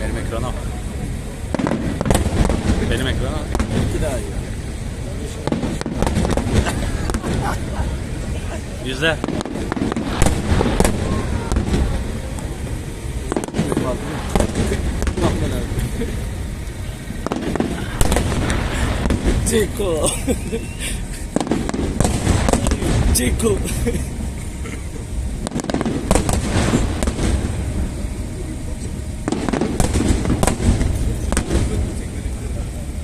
Benim ekrana. Benim ekrana. İki daha iyi. Yüzde. Chico. Chico.